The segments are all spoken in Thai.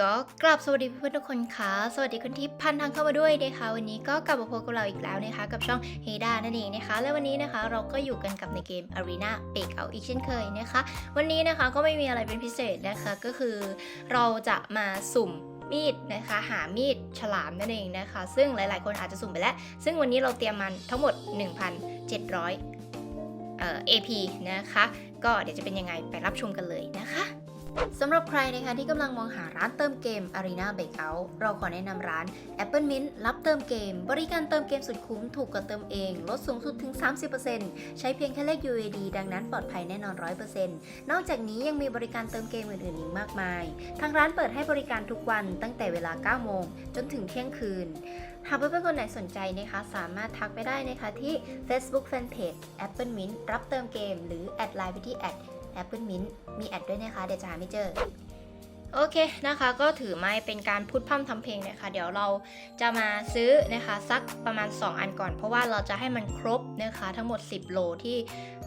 ก็กราบสวัสดีเพื่อนทุกคนค่ะ สวัสดีคุณที่พันทางเข้ามาด้วยนะคะ วันนี้ก็กลับมาพบกับเราอีกแล้วนะคะ กับช่อง h e d a นั่นเองนะคะ และวันนี้นะคะเราก็อยู่กันกับในเกม Arena b a k Out อีกเช่นเคยนะคะ วันนี้นะคะก็ไม่มีอะไรเป็นพิเศษนะคะก็คือเราจะมาสุ่มมีดนะคะ หามีดฉลามนั่นเองนะคะ ซึ่งหลาย ๆ คนอาจจะสุ่มไปแล้ว ซึ่งวันนี้เราเตรียมมันทั้งหมด 1,700เอ่อ AP นะคะ ก็เดี๋ยวจะเป็นยังไงไปรับชมกันเลยนะคะ สำหรับใครนะคะที่กำลังมองหาร้านเติมเกม Arena Breakout เราขอแนะนำร้าน Apple Mint รับเติมเกม บริการเติมเกมสุดคุ้มถูกกว่าเติมเอง ลดสูงสุดถึง 30%ใช้เพียงแค่เลข UAD ดังนั้นปลอดภัยแน่นอน 100%นอกจากนี้ยังมีบริการเติมเกมอื่นๆอีกมากมาย ทางร้านเปิดให้บริการทุกวันตั้งแต่เวลา 9 โมง จนถึงเที่ยงคืน หากเพื่อนๆคนไหนสนใจนะคะ สามารถทักไปได้นะคะที่ Facebook Fanpage Apple Mint รับเติมเกม หรือแอดไลน์ไปที่แอด Apple Mint มีแอดด้วยนะคะ เดี๋ยวจะหาไม่เจอ โอเคนะคะ ก็ถือไม่เป็นการพูดพร่ำทำเพลงนะคะ เดี๋ยวเราจะมาซื้อนะคะสักประมาณ 2 อันก่อน เพราะว่าเราจะให้มันครบนะคะทั้งหมด 10 โลที่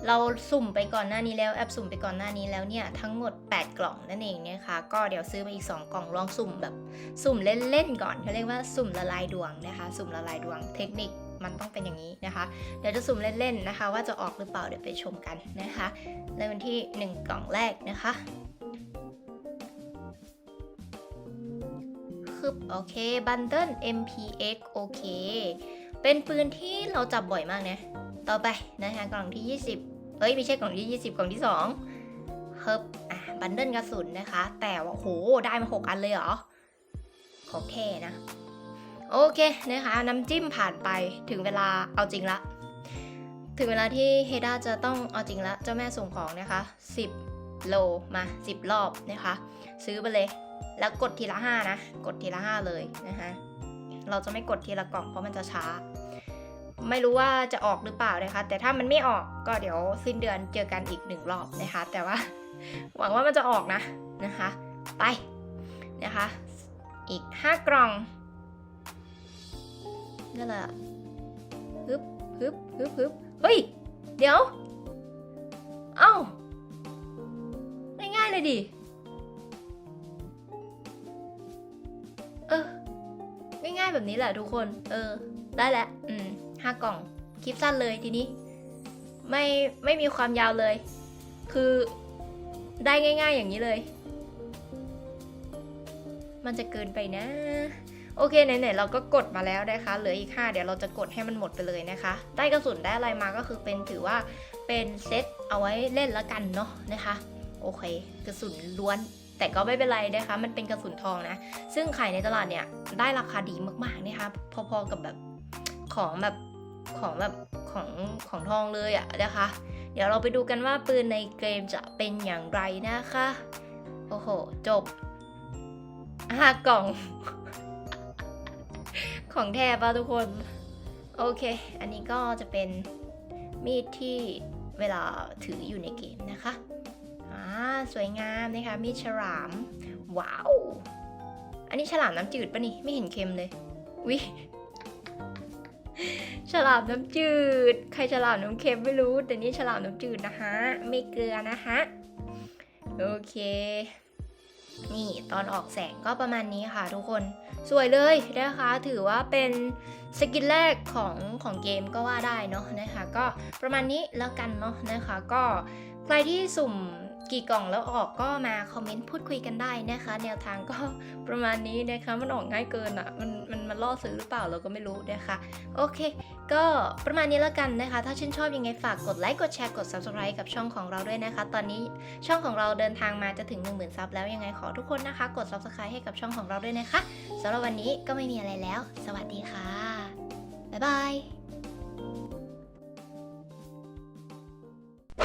เราสุ่มไปก่อนหน้านี้แล้วแอปสุ่มไปก่อนหน้านี้แล้วเนี่ยทั้งหมด 8 กล่องนั่นเองนะคะ ก็เดี๋ยวซื้อมาอีก 2 กล่องลองสุ่มแบบสุ่มเล่นๆก่อนเขาเรียกว่าสุ่มละลายดวงนะคะ สุ่มละลายดวงเทคนิค มันต้องเป็นอย่างนี้นะคะ เดี๋ยวจะสุ่มเล่นๆนะคะ ว่าจะออกหรือเปล่าเดี๋ยวไปชมกันนะคะเริ่มที่ 1 กล่องแรกนะคะคืบโอเคบันเดิล MPX โอเค เป็นปืนที่เราจับบ่อยมากนะ ต่อไปนะคะกล่องที่ 20เฮ้ยไม่ใช่กล่องที่ 20 กล่องที่2เฮิบอะบันเดิลกระสุนนะคะ แต่ว่าโหได้มา 6 อันเลยเหรอ ขอแค่นะ โอเคนะคะน้ำจิ้มผ่านไปถึงเวลาเอาจริงละ ถึงเวลาที่เฮด้าจะต้องเอาจริงละเจ้าแม่ส่งของนะคะ 10 โลมา 10 รอบนะคะ ซื้อไปเลย แล้วกดทีละ 5 นะ กดทีละ 5 เลยนะคะเราจะไม่กดทีละกล่องเพราะมันจะช้า ไม่รู้ว่าจะออกหรือเปล่านะคะ แต่ถ้ามันไม่ออกก็เดี๋ยวสิ้นเดือนเจอกันอีกหนึ่งรอบนะคะ แต่ว่าหวังว่ามันจะออกนะนะคะ ไปนะคะ อีก 5 กล่อง นั่นแหละฮึบฮึบฮึบฮึบเฮ้ย เดี๋ยว เอ้า ง่ายๆเลยดิ เออ ง่ายๆแบบนี้แหละทุกคน เออ ได้แล้ว อืมห้ากล่อง คลิปสั้นเลยทีนี้ ไม่ ไม่มีความยาวเลย คือได้ง่ายๆอย่างนี้เลย มันจะเกินไปนะ โอเคไหนๆเราก็กดมาแล้วนะคะเหลืออีก 5 เดี๋ยวเราจะกดให้มันหมดไปเลยนะคะ ได้กระสุนได้อะไรมาก็คือเป็นถือว่าเป็นเซตเอาไว้เล่นละกันเนาะนะคะ โอเค กระสุนล้วนแต่ก็ไม่เป็นไรนะคะ มันเป็นกระสุนทองนะ ซึ่งขายในตลาดเนี่ยได้ราคาดีมากๆนะคะ พอๆกับแบบของแบบของแบบของของทองเลยอะนะคะ เดี๋ยวเราไปดูกันว่าปืนในเกมจะเป็นอย่างไรนะคะ โอ้โห จบห้ากล่อง ของแท้ป่ะทุกคน โอเค อันนี้ก็จะเป็นมีดที่เวลาถืออยู่ในเกมนะคะอ่าสวยงามนะคะ มีดฉลาม ว้าว อันนี้ฉลามน้ำจืดปะนี่ ไม่เห็นเค็มเลย วิฉลามน้ำจืด ใครฉลามน้ำเค็มไม่รู้ แต่นี่ฉลามน้ำจืดนะคะไม่เกลือนะคะโอเค นี่ตอนออกแสงก็ประมาณนี้ค่ะทุกคน สวยเลยนะคะ ถือว่าเป็นสกินแรกของของเกมก็ว่าได้เนาะนะคะ ก็ประมาณนี้แล้วกันเนาะนะคะ ก็ ใครที่สุ่มกี่กล่องแล้วออกก็มาคอมเมนต์พูดคุยกันได้นะคะ แนวทางก็ประมาณนี้นะคะมันออกง่ายเกินอะ่ะมันมันมันล่อซื้อหรือเปล่าเราก็ไม่รู้นะคะโอเค ก็ประมาณนี้แล้วกันนะคะ ถ้าชื่นชอบยังไงฝากกดไลค์กดแชร์กด subscribe กับช่องของเราด้วยนะคะ ตอนนี้ช่องของเราเดินทางมาจะถึง 10,000ซับแล้วยังไงขอทุกคนนะคะ กด subscribe ให้กับช่องของเราด้วยนะคะสำหรับวันนี้ก็ไม่มีอะไรแล้ว สวัสดีค่ะบ๊ายบาย